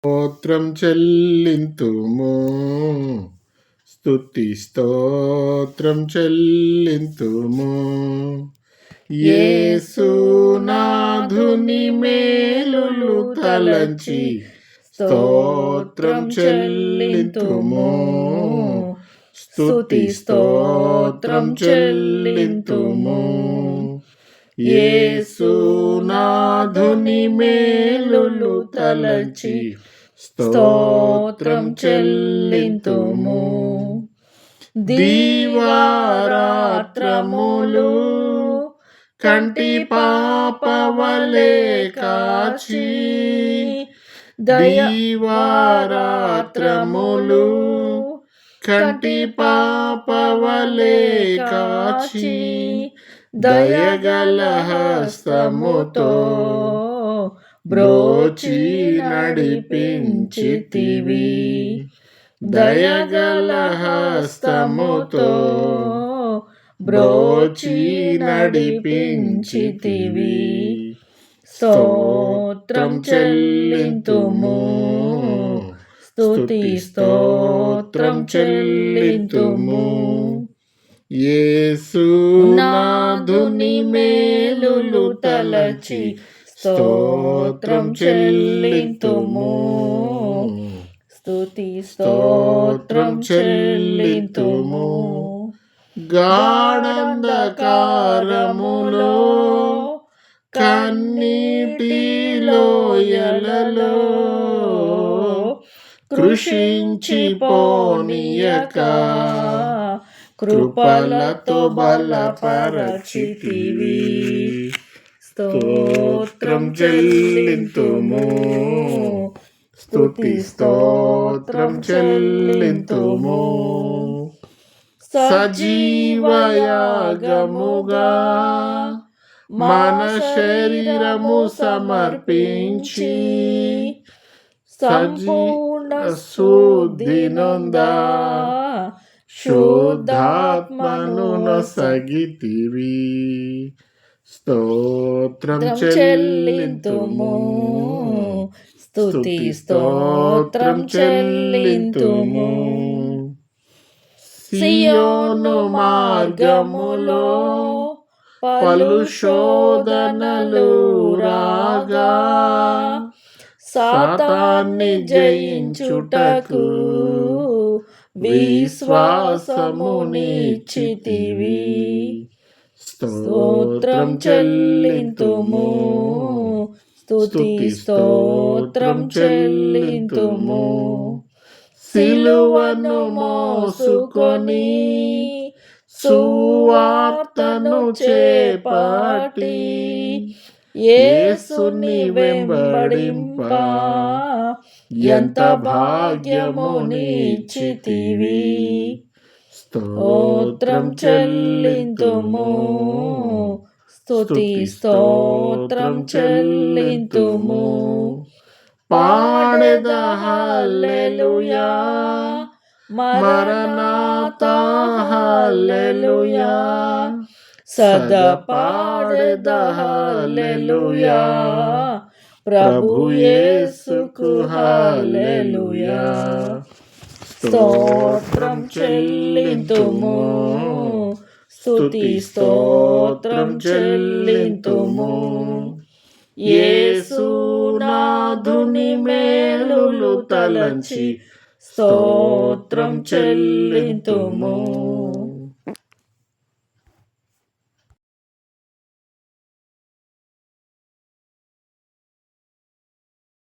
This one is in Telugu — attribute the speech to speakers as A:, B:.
A: స్తోత్రం చెల్లింతుము. స్తుతి స్తోత్రం చెల్లింతుము. యేసునాథుని మేలులు తలంచి స్తోత్రం చెల్లింతుము. స్తుతి స్తోత్రం చెల్లింతుము. యేసునాథుని మేలులు తలంచి స్తోత్రం చెల్లింతుము. దీవారాత్రములు కంటి పాపవలే కాచి దీవారాత్రములు కంటి పాపవలే కాచి దయగల హస్తముతో బ్రోచి నడిపించితివి దయగల హస్తముతో బ్రోచి నడిపించితివి స్తోత్రం చెల్లింతుము. స్తుతి స్తోత్రం చెల్లింతుము. యేసునాథుని మేలులు తలచి స్తోత్రం చెల్లింతుము
B: స్తుతి
A: స్తోత్రం చెల్లింతుము గాఢంధకారములో కన్నీటిలోయలలో కృషించి కృషించిపోనియక కృపలతో బలపరచితివి స్తోత్రం చెల్లింతుము. స్తుతి స్తోత్రం చెల్లింతుము. సజీవయాగముగా మన శరీరము సమర్పించి
B: సంపూర్ణ
A: శుద్ధినందా శుద్ధాత్మను నొసగితివి. స్తోత్రం చెల్లింతుము.
B: స్తుతి స్తోత్రం చెల్లింతుము.
A: సియోను మార్గములో పలు శోధనలు రాగా సాతాన్ని జయించుటకు విశ్వాసమునిచ్చితివి. స్తోత్రం చెల్లింతుము.
B: స్తుతి స్తోత్రం చెల్లింతుము.
A: సిలువను మోసుకొని సువార్తను చేపట్టి యేసుని వెంబడింప. ఎంత భాగ్యమునిచ్చితివి. స్తోత్రం చెల్లింతుము.
B: స్తుతి స్తోత్రం చెల్లింతుము.
A: పాడద హల్లెలూయా. మరణాత హల్లెలూయా. సదా పాడద హల్లెలూయా. ప్రభు యేసుకు హల్లెలూయా. స్తోత్రం చెల్లింతుము. స్తుతి స్తోత్రం చెల్లింతుము. యేసునాథుని మేలులు తలంచి స్తోత్రం చెల్లింతుము.